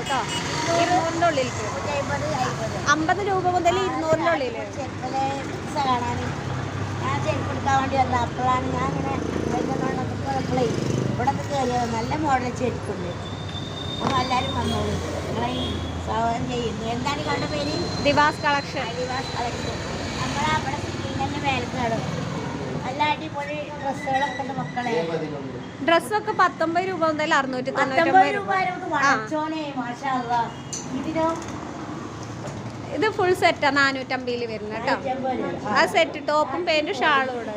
വരുന്നുള്ളൂ കേട്ടോ. ഇരുന്നൂറിനുള്ളിൽ അമ്പത് രൂപ മുതൽ ഇരുന്നൂറിനുള്ളിൽ. കാണാൻ ഞാൻ ചെരുപ്പ് എടുക്കാൻ വേണ്ടി വന്ന അപ്പോഴാണ് ഞാൻ ഇങ്ങനെ വൈകുന്നേരമൊക്കെ ഇവിടെ കയറിയത് നല്ല മോഡൽ ചെരുപ്പുണ്ട്. അപ്പോൾ എല്ലാവരും വന്നോളൂ. നിങ്ങളെ സ്വാഗതം ചെയ്യുന്നു. എന്താണ് കണ്ട പേര്? Divas collection. Divas collection. നമ്മളെ അവിടെ സിറ്റിയിൽ വേലക്കാട് നല്ല അടിപൊളി ഡ്രസ്സുകളൊക്കെ ഉണ്ട് മക്കളെ. ഡ്രസ്സൊക്കെ പത്തൊമ്പത് രൂപ മുതൽ അറുന്നൂറ്റി തൊണ്ണൂറ്റൊമ്പത് രൂപ ഇത് ഫുൾ സെറ്റാ നാനൂറ്റമ്പതിൽ വരുന്ന കേട്ടോ. ആ. സെറ്റ് ടോപ്പും പാന്റും ഷാളും ഇവിടെ.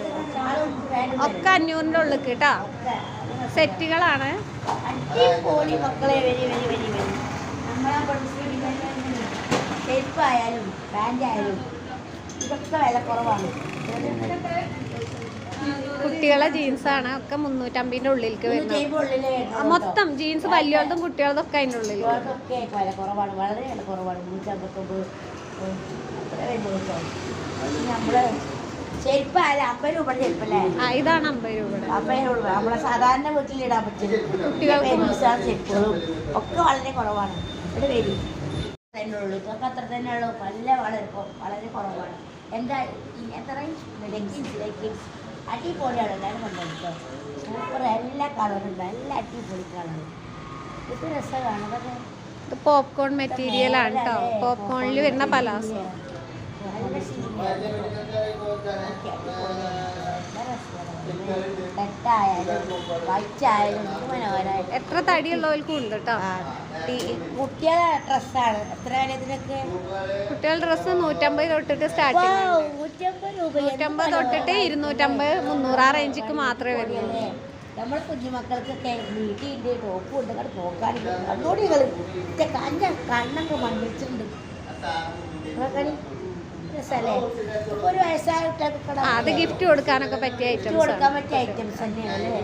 ഒക്കെ അഞ്ഞൂറിന്റെ ഉള്ളിൽ കേട്ടോ. സെറ്റുകളാണ്. ചെരുപ്പായാലും പാന്റായാലും ഇതൊക്കെ വില കുറവാണ്. കുട്ടികളെ ജീൻസാണ്. ഒക്കെ മുന്നൂറ്റമ്പതിന്റെ ഉള്ളിലേക്ക് വരുന്നത്. മൊത്തം ജീൻസ് വലിയതും കുട്ടികളതും ഒക്കെ അതിന്റെ ഉള്ളിൽ. കുറവാണ്. വളരെ കുറവാണ്. നൂറ്റമ്പത്തൊമ്പത് ഇതാണ് അമ്പത് രൂപ നമ്മളെ സാധാരണ വീട്ടിലിടാൻ പറ്റും കുട്ടികൾക്ക് പെൻസാണ് ചെരുപ്പുകളും ഒക്കെ വളരെ കുറവാണ്. ഇവിടെ വരും. ഇതൊക്കെ അത്ര വളരെ കൊ- വളരെ കുറവാണ്. എന്താ ഇനി എത്ര? ലെഗിൻസ് ലെഗിൻസ് അടിപൊളിയാണ് എല്ലാവരും കണ്ടോ സൂപ്പർ എല്ലാ കളറുണ്ട് എല്ലാ അടിപൊളി കളറും ഇത് രസമാണ്. പക്ഷേ ഇത് പോപ്കോൺ മെറ്റീരിയൽ ആണ് കേട്ടോ പോപ്കോണിൽ വരുന്ന പലാസോ. നല്ല. വൈറ്റായാലും മനോഹരമായിട്ട് എത്ര തടിയുള്ളവർക്കും ഉണ്ട് കേട്ടോ ആ, ഈ കുട്ടികളെ ഡ്രസ്സാണ്. എത്ര ഇതിനൊക്കെ കുട്ടികളുടെ ഡ്രസ്സ് നൂറ്റമ്പത് തൊട്ടിട്ട് സ്റ്റാർട്ടിങ് നൂറ്റമ്പത് രൂപ. എന്ത് നൂറ്റമ്പത് തൊട്ടിട്ട് ഇരുന്നൂറ്റമ്പത് മുന്നൂറ് ആ റേഞ്ചിക്ക് മാത്രമേ വരുന്നുള്ളൂ. നമ്മുടെ നമ്മളെ കുഞ്ഞുമക്കൾക്കൊക്കെ വീട്ടിന്റെ ടോപ്പ് ഉണ്ട് അവിടെ പോക്കാനും കണ്ണോടികൾ കണ്ണൊക്കെ മണ്ണിച്ചിട്ടുണ്ട് രസമല്ലേ? ഒരു വയസ്സായ അത് ഗിഫ്റ്റ് കൊടുക്കാനൊക്കെ പറ്റിയ ഐറ്റംസ് കൊടുക്കാൻ പറ്റിയ ഐറ്റംസ് തന്നെയാണ് അല്ലേ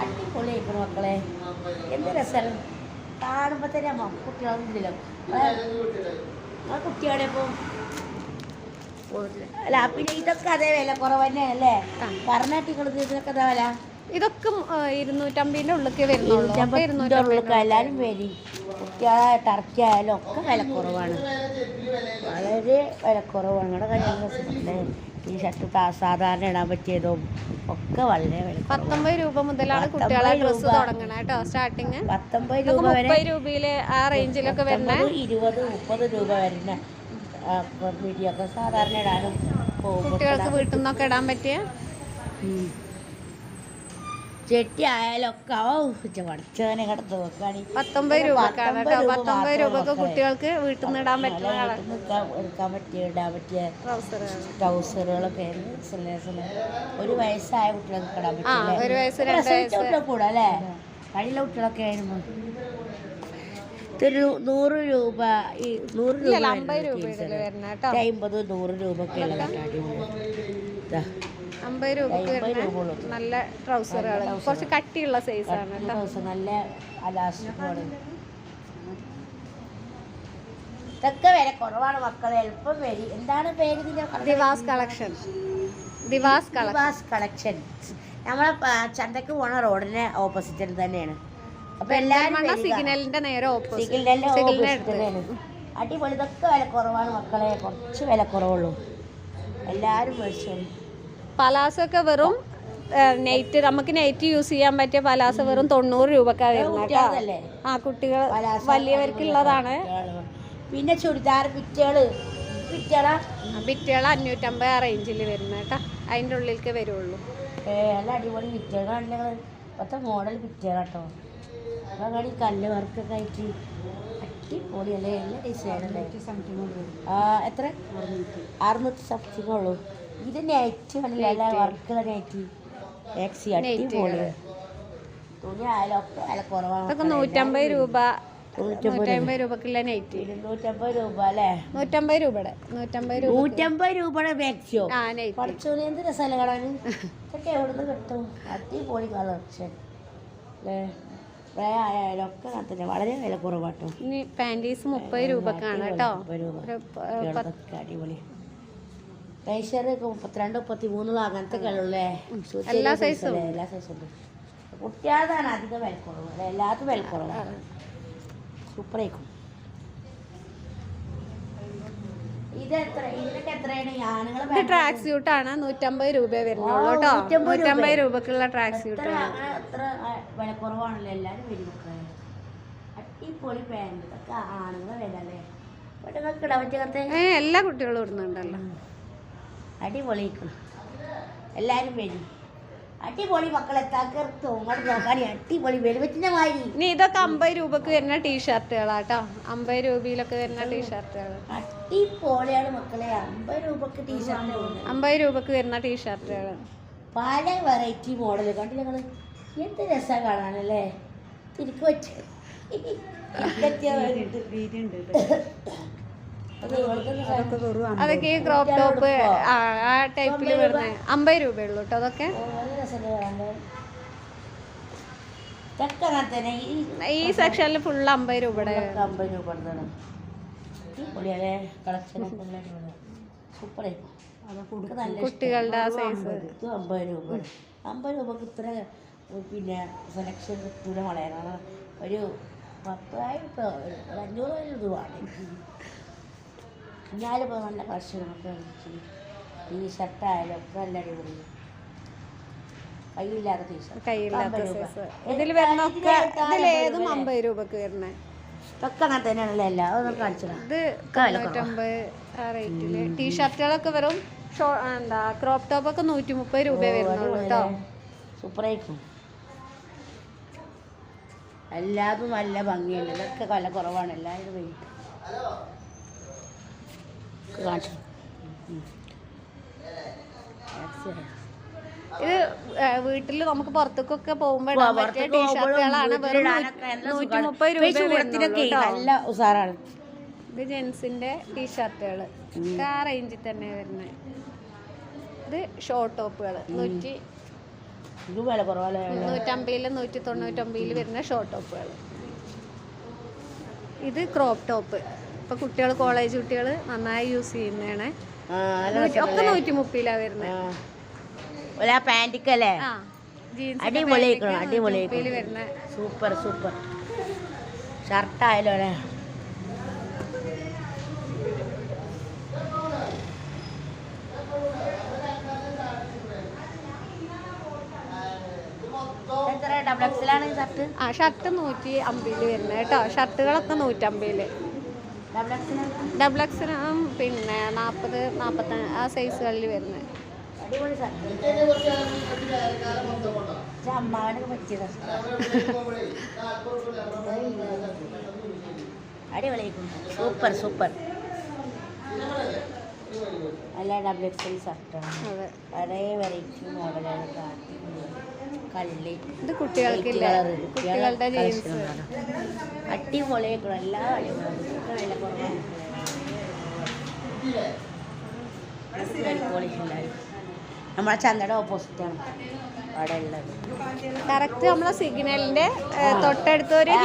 അടിപൊളിയായിരിക്കണം മക്കളെ. എന്ത് രസമാണ് കാണുമ്പോൾ തന്നെ അമ്മ കുട്ടികളൊന്നുമില്ലല്ലോ ആ കുട്ടികളെ ഇപ്പം അല്ല പിന്നെ ഇതൊക്കെ അതേ വില കുറവ് തന്നെയല്ലേ. കർണാട്ടിക്കുള്ളത് ഇതിനൊക്കെ എന്താ വില? ഇതൊക്കെ ഇരുന്നൂറ്റമ്പതിന്റെ ഉള്ളിലേക്ക് വരുന്നുള്ളൂ. ഒക്കെ ഇരുന്നൂറ്റമ്പത് ഇരുന്നൂറ്റമ്പത് എല്ലാവരും വരി. കുട്ടികളെ ടർക്കി ആയാലും ഒക്കെ വില കുറവാണ് വളരെ വില കുറവാണ് നിങ്ങളുടെ കല്യാണം ഈ ഷർട്ട് സാധാരണ ഇടാൻ പറ്റിയതും ഒക്കെ വളരെ വില പത്തൊമ്പത് രൂപ മുതലാണ് കുട്ടികളെ ഡ്രസ്സ് തുടങ്ങണ കേട്ടോ സ്റ്റാർട്ടിങ് പത്തൊമ്പത് രൂപ വരെ രൂപയിൽ ആ റേഞ്ചിലൊക്കെ വരുന്ന ഇരുപത് മുപ്പത് രൂപ വരുന്ന വീഡിയൊക്കെ സാധാരണ ഇടാനും കുട്ടികൾക്ക് വീട്ടിൽ നിന്നൊക്കെ ഇടാൻ പറ്റിയ? ചെട്ടി ആയാലും ഒക്കെ ഓ പഠിച്ചവനെ കിടത്ത് നോക്കാണി പത്തൊമ്പത് രൂപക്കാണ് കേട്ടോ. പത്തൊമ്പത് രൂപക്ക്. കുട്ടികൾക്ക് വീട്ടിൽ നിന്ന് ഇടാൻ പറ്റുന്ന എടുക്കാൻ പറ്റിയ ഇടാൻ പറ്റിയ ട്രൗസറുകളൊക്കെ ഒരു വയസ്സായ കുട്ടികൾക്ക് ഇടാൻ പറ്റില്ല. ഒരു വയസ്സ് രണ്ട് പ്രസവിച്ച വയസ്സ്. കുട്ടികൾ കൂടെ അല്ലേ? കഴിയുള്ള കുട്ടികളൊക്കെ ആയിരുന്നു. ഒരു നൂറ് രൂപ ഈ നൂറ് രൂപ അമ്പത് കേട്ടോ. അമ്പത് നൂറ് രൂപ ഒക്കെ ഉള്ള അമ്പത് രൂപയ്ക്ക് വരുന്ന നല്ല ട്രൗസറുകൾ കുറച്ച് കട്ടിയുള്ള സൈസ് ആണ് കട്ടി നല്ല ഇതൊക്കെ വില കുറവാണ് മക്കളെ. എളുപ്പം വരി. എന്താണ് പേര് ഇതിന്റെ divas collection. Divas divas collection. നമ്മളെ ചന്തക്ക് പോണ റോഡിന് ഓപ്പോസിറ്റ് തന്നെയാണ്. അപ്പൊ എല്ലാവരും സിഗ്നലിന്റെ നേരെ ഓപ്പോസിറ്റ് അടിപൊളി. ഇതൊക്കെ വില കുറവാണ് മക്കളെ. കുറച്ച് വില കുറവുള്ളൂ. എല്ലാരും മേടിച്ചോളൂ. പലാസോ ഒക്കെ വെറും നെറ്റ് നമുക്ക് നെറ്റ് യൂസ് ചെയ്യാൻ പറ്റിയ പലാസ വെറും തൊണ്ണൂറ് രൂപക്കാണ് വരുന്നത് ആ കുട്ടികൾ വലിയവർക്കുള്ളതാണ്. പിന്നെ ചുരിദാർ പിറ്റേൾ. പിറ്റേൾ? ബിറ്റുകൾ അഞ്ഞൂറ്റമ്പത് ആ റേഞ്ചിൽ വരുന്ന കേട്ടോ. അതിന്റെ ഉള്ളിലേക്ക് വരുള്ളൂ. നല്ല അടിപൊളി പിറ്റേൾ ഞങ്ങൾ ഇപ്പോഴത്തെ മോഡൽ കേട്ടോ കല്ല് വർക്കൊക്കെ ആയിട്ട് അടിപൊളിയല്ലേ നല്ല ഡിസൈനല്ലേ ആ എത്ര? അറുന്നൂറ്റി സംതിങ് ഉള്ളൂ. ഇത് നെറ്റ് നല്ല വർക്കുള്ള നെറ്റ്. മാക്സി അടിപൊളി. തുണി ആയാലും ഒക്കെ വില കുറവാണ്. നൂറ്റമ്പത് രൂപ. നൂറ്റമ്പത് നൂറ്റമ്പത് രൂപക്കുള്ള നെറ്റ്. ഇരുന്നൂറ്റമ്പത് രൂപ അല്ലേ? നൂറ്റമ്പത് രൂപയുടെ. നൂറ്റമ്പത് രൂപ നൂറ്റമ്പത് രൂപയുടെ മാക്സിയോ പഠിച്ചോനെ എന്ത് രസമല്ലേ കാണാൻ? ഇതൊക്കെ എവിടുന്ന് കിട്ടും? അടിപൊളി കളക്ഷൻ അല്ലേ? പ്രായമായാലും ഒക്കെ കത്തില്ല വളരെ വില കുറവാട്ടോ. ഇനി പാന്റീസ് മുപ്പത് രൂപക്കാണ് കേട്ടോ. മുപ്പത് രൂപ. ഒരു പ- പത്ത് ഇതൊക്കെ അടിപൊളി മുപ്പത്തിരണ്ട് മുപ്പത്തി മൂന്നുള്ള അങ്ങനത്തെ കളുള്ളേ എല്ലാ size ഉം. എല്ലാ സൈസും ഉണ്ട്. കുട്ടികളതാണ് അധികം വില കുറവ്. അല്ലേ? എല്ലാത്തും വില കുറവാണ്. സൂപ്പറായിരിക്കും ഇത് ട്രാക്ക് സ്യൂട്ട് ആണ്. നൂറ്റമ്പത് രൂപ വരുന്നുള്ളൂ കേട്ടോ. നൂറ്റമ്പത് രൂപക്കുള്ള ട്രാക്ക് സ്യൂട്ട് ആണ്. വിലക്കുറവാണല്ലോ എല്ലാവരും അടിപൊളി പാന്റ് ഇതൊക്കെ ഏ എല്ലാ കുട്ടികളും ഇടുന്നുണ്ടല്ലോ. അടിപൊളിക്കും എല്ലാരും വരും. അടിപൊളി മക്കളെ തകർത്ത് അങ്ങോട്ട് നോക്കാണി അടിപൊളി വെലുവറ്റിന്റെ മാതിരി. ഇനി ഇതൊക്കെ അമ്പത് രൂപക്ക് വരുന്ന ടീഷർട്ടുകളാട്ടോ. അമ്പത് രൂപയിലൊക്കെ വരുന്ന ടീഷർട്ടുകൾ അടിപൊളിയാണ് മക്കളെ അമ്പത് രൂപക്ക് ടീഷർട്ട് അമ്പത് രൂപക്ക് വരുന്ന ടീഷർട്ടുകൾ പല വെറൈറ്റി മോഡൽ കണ്ടില്ല എന്ത് രസമാണ് കാണാനല്ലേ? തിരിക്ക് വെച്ച് അതൊക്കെ ഈ ക്രോപ്പ് ടോപ്പ് ആ ടൈപ്പിൽ ടൈപ്പിൽ വരുന്ന അമ്പത് രൂപയുള്ളൂ കേട്ടോ അതൊക്കെ. ഈ ഈ സെക്ഷനിൽ ഫുൾ അമ്പത് രൂപ അമ്പത് രൂപ കുട്ടികളുടെ ആ സൈസ് അമ്പത് രൂപ അമ്പത് രൂപക്ക് ഇത്ര പിന്നെ സെലക്ഷൻ കിട്ടൂല വളയാണ് ഒരു പത്തായിരം രൂപ ഒരു അഞ്ഞൂറായിരം രൂപ വേണം ഞാനിപ്പോൾ നല്ല കളക്ഷനൊക്കെ ഈ ഷർട്ടായാലും ഒക്കെ നല്ല അടിപൊളി കയ്യില്ലാത്ത ടീഷർട്ട് കയ്യില്ലാത്ത സൈസ് ഇതിൽ വരുന്നൊക്കെ ഇതിലേതും അമ്പത് രൂപക്ക് വരുന്നേ. ഇതൊക്കെ അങ്ങനെ തന്നെയാണല്ലോ എല്ലാം അതൊന്നും കാണിച്ചതാ. ഇത് തൊണ്ണൂറ്റൊമ്പത് ആ റേറ്റിൽ ടീഷർട്ടുകളൊക്കെ വെറും ഷോ എന്താ ക്രോപ്പ് ടോപ്പ് ഒക്കെ നൂറ്റി മുപ്പത് രൂപ വരുന്നുള്ളൂ കേട്ടോ സൂപ്പറായിരിക്കും. എല്ലാതും നല്ല ഭംഗിയുണ്ട്. ഇതൊക്കെ വില കുറവാണ്. എല്ലാവരും വരും. കാണിച്ചു. ഇത് വീട്ടിൽ നമുക്ക് പുറത്തേക്കൊക്കെ പോകുമ്പോൾ നൂറ്റി. മുപ്പത് രൂപ. നല്ല ഉസാറാണ്. ഇത് ജെൻസിന്റെ ടീഷർട്ടുകൾ ആ റേഞ്ചിൽ തന്നെ വരുന്നത് ഇത് ഷോർട്ട് ടോപ്പുകൾ നൂറ്റി നൂറ്റമ്പതിൽ നൂറ്റി തൊണ്ണൂറ്റൊമ്പതിൽ വരുന്ന ഷോർട്ട് ടോപ്പുകൾ ഇത് ക്രോപ്പ് ടോപ്പ് ഇപ്പൊ കുട്ടികൾ കോളേജ് കുട്ടികൾ നന്നായി യൂസ് ചെയ്യുന്നതാണ്. ഒക്കെ നൂറ്റി മുപ്പതിലാണ് വരുന്നത്. ഒരു ആ സൂപ്പർ സൂപ്പർ. ഷർട്ടായാലോ അല്ലേ? ആ ഷർട്ട് നൂറ്റി അമ്പതിൽ വരുന്നത് കേട്ടോ. ഷർട്ടുകളൊക്കെ നൂറ്റമ്പതിൽ ഡബിൾ എക്സിനും പിന്നെ നാൽപ്പത് നാൽപ്പത്തി ആ സൈസുകളിൽ വരുന്നത്. അടിപൊളി ഷർട്ട് അമ്മാവനൊക്കെ പറ്റിയതാ അടിപൊളിയായിരിക്കും. Super super. നല്ല ഡബിൾ എക്സൽ ഷർട്ടാണ്. അതെ. പഴയ വെറൈറ്റി മോഡലാണ് കാട്ടി കള്ളി ഇത് കുട്ടികൾക്കില്ല? കുട്ടികളുടെ collection ജീൻസ് ഉള്ളതാണ്. അടിപൊളിയായിരിക്കും എല്ലാ അടിപൊളിയാണ് അടിപൊളി എല്ലാവരും നമ്മളെ ചന്തയുടെ ഓപ്പോസിറ്റാണ് അവിടെ ഉള്ളത്. കറക്റ്റ് നമ്മളെ സിഗ്നലിന്റെ തൊട്ടടുത്തൊരു